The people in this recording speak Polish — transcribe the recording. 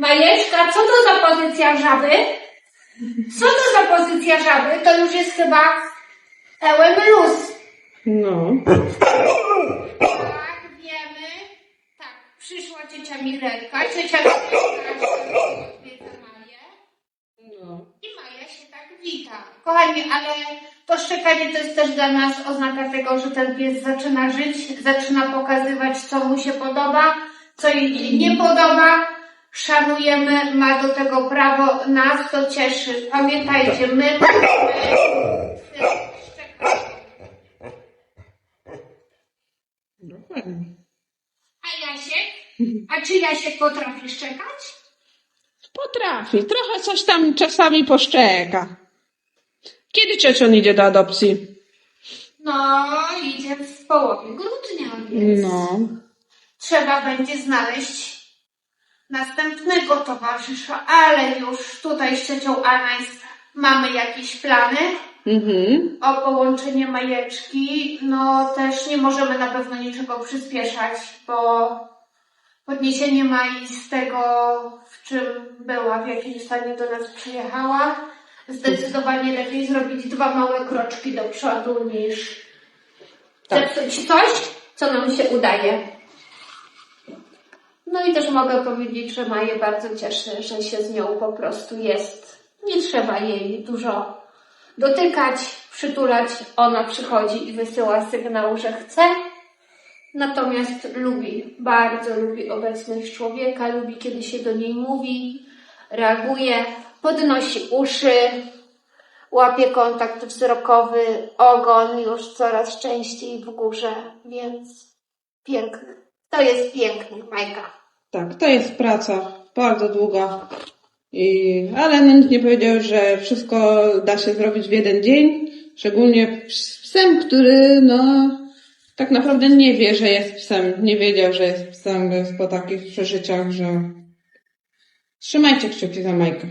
Majeczka, co to za pozycja żaby? Co to za pozycja żaby? To już jest chyba pełen luz. No. Tak, wiemy. Tak, przyszła ciocia Mirelka. Ciocia Mirelka odwiedza Maję. No. I Maja się tak wita. Kochani, ale to szczekanie to jest też dla nas oznaka tego, że ten pies zaczyna żyć, zaczyna pokazywać, co mu się podoba, co jej nie podoba. Szanujemy, ma do tego prawo, nas to cieszy. Pamiętajcie, my. Dokładnie. A Jasiek? A czy Jasiek potrafi szczekać? Potrafi. Trochę coś tam czasami poszczeka. Kiedy ciocion idzie do adopcji? No, idzie w połowie grudnia, więc No. trzeba będzie znaleźć następnego towarzysza, ale już tutaj z ciocią Anais mamy jakieś plany Mhm. o połączenie majeczki. No też nie możemy na pewno niczego przyspieszać, bo podniesienie Mai z tego, w czym była, w jakim stanie do nas przyjechała, zdecydowanie lepiej zrobić dwa małe kroczki do przodu niż Tak. zepsuć coś, co nam się udaje. No i też mogę powiedzieć, że Maję bardzo cieszy, że się z nią po prostu jest. Nie trzeba jej dużo dotykać, przytulać. Ona przychodzi i wysyła sygnał, że chce. Natomiast lubi, bardzo lubi obecność człowieka, lubi kiedy się do niej mówi, reaguje, podnosi uszy, łapie kontakt wzrokowy, ogon już coraz częściej w górze, więc piękny. To jest piękny, Majka. Tak, to jest praca bardzo długa. I, ale no nikt nie powiedział, że wszystko da się zrobić w jeden dzień. Szczególnie psem, który no tak naprawdę nie wie, że jest psem. Nie wiedział, że jest psem, jest po takich przeżyciach, że trzymajcie kciuki za Majkę.